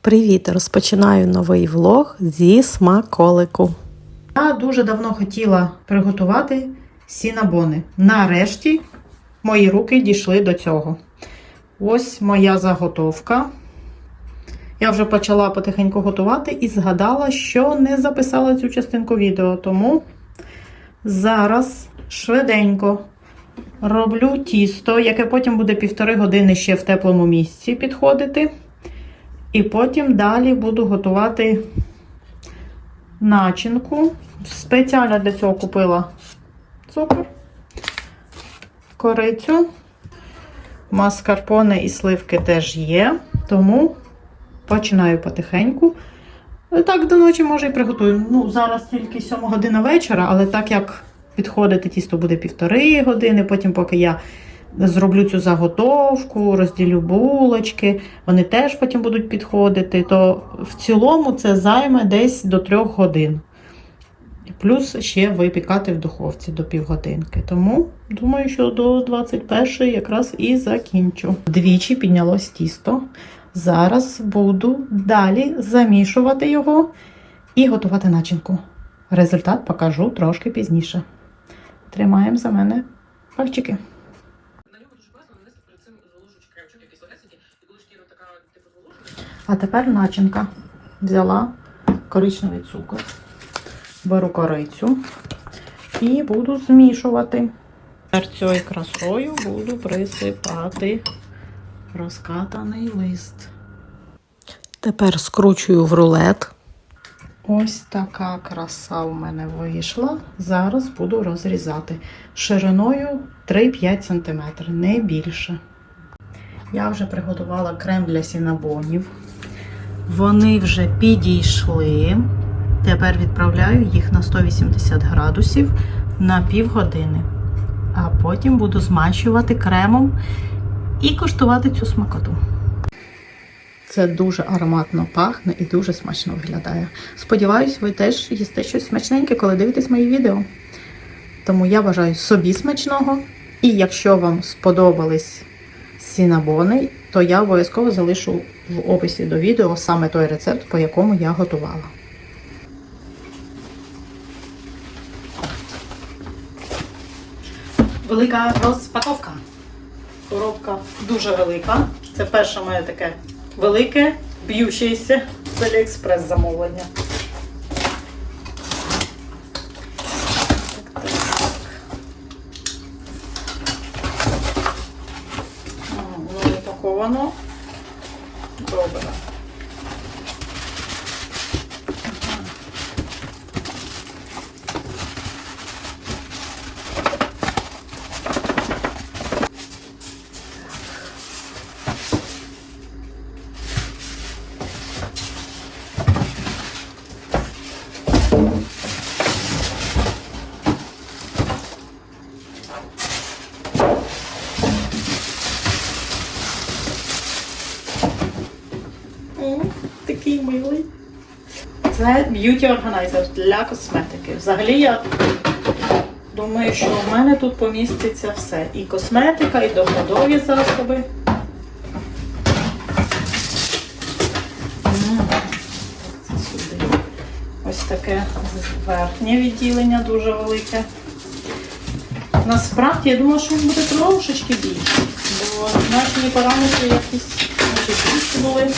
Привіт! Розпочинаю новий влог зі смаколику. Я дуже давно хотіла приготувати сінабони. Нарешті мої руки дійшли до цього. Ось моя заготовка. Я вже почала потихеньку готувати і згадала, що не записала цю частинку відео. Тому зараз швиденько роблю тісто, яке потім буде півтори години ще в теплому місці підходити. І потім далі буду готувати начинку. Спеціально для цього купила цукор, корицю, маскарпоне і сливки теж є, тому починаю потихеньку. Так до ночі може і приготую. Ну, зараз тільки 7 година вечора, але так як підходити тісто буде півтори години, потім, поки я зроблю цю заготовку, розділю булочки, вони теж потім будуть підходити, то в цілому це займе десь до 3 годин. Плюс ще випікати в духовці до півгодинки. Тому думаю, що до 21 якраз і закінчу. Двічі піднялось тісто. Зараз буду далі замішувати його і готувати начинку. Результат покажу трошки пізніше. Тримаємо за мене пальчики. А тепер начинка. Взяла коричневий цукор, беру корицю і буду змішувати. Тепер цією красою буду присипати розкатаний лист. Тепер скручую в рулет. Ось така краса у мене вийшла. Зараз буду розрізати шириною 3-5 см, не більше. Я вже приготувала крем для сінабонів. Вони вже підійшли. Тепер відправляю їх на 180 градусів на півгодини. А потім буду змащувати кремом і куштувати цю смакоту. Це дуже ароматно пахне і дуже смачно виглядає. Сподіваюсь, ви теж їсте щось смачненьке, коли дивитесь мої відео. Тому я бажаю собі смачного. І якщо вам сподобались сінабони, то я обов'язково залишу в описі до відео саме той рецепт, по якому я готувала. Велика розпаковка. Коробка дуже велика. Це перше моє таке велике, б'ючеся з Аліекспрес замовлення. Так, так, так. М, Упаковано. Добре. Це б'юті органайзер для косметики. Взагалі я думаю, що в мене тут поміститься все. І косметика, і доглядові засоби. Ось таке верхнє відділення дуже велике. Насправді я думала, що він буде трошечки більше, бо наші параметри якісь більші були.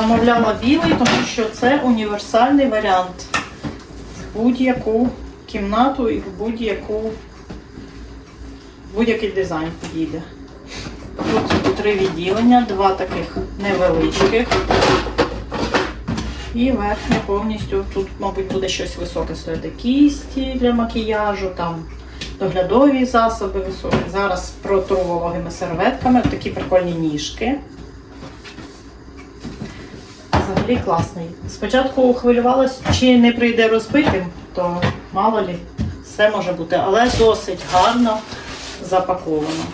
Замовляла білий, тому що це універсальний варіант. В будь-яку кімнату і в будь-яку будь-який дизайн підійде. Тут три відділення, два таких невеличких. І верхня повністю тут, мабуть, буде щось високе стояти. Кісті для макіяжу, там доглядові засоби високі. Зараз протру вологими серветками, такі прикольні ніжки. Взагалі класний. Спочатку хвилювалась, чи не прийде розбитим, то мало лі, все може бути, але досить гарно запаковано.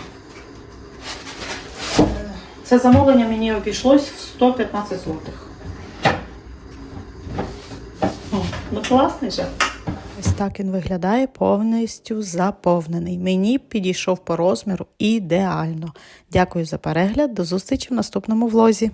Це замовлення мені обійшлось в 115 злотих. Ну класний же. Ось так він виглядає повністю заповнений. Мені підійшов по розміру ідеально. Дякую за перегляд. До зустрічі в наступному влозі.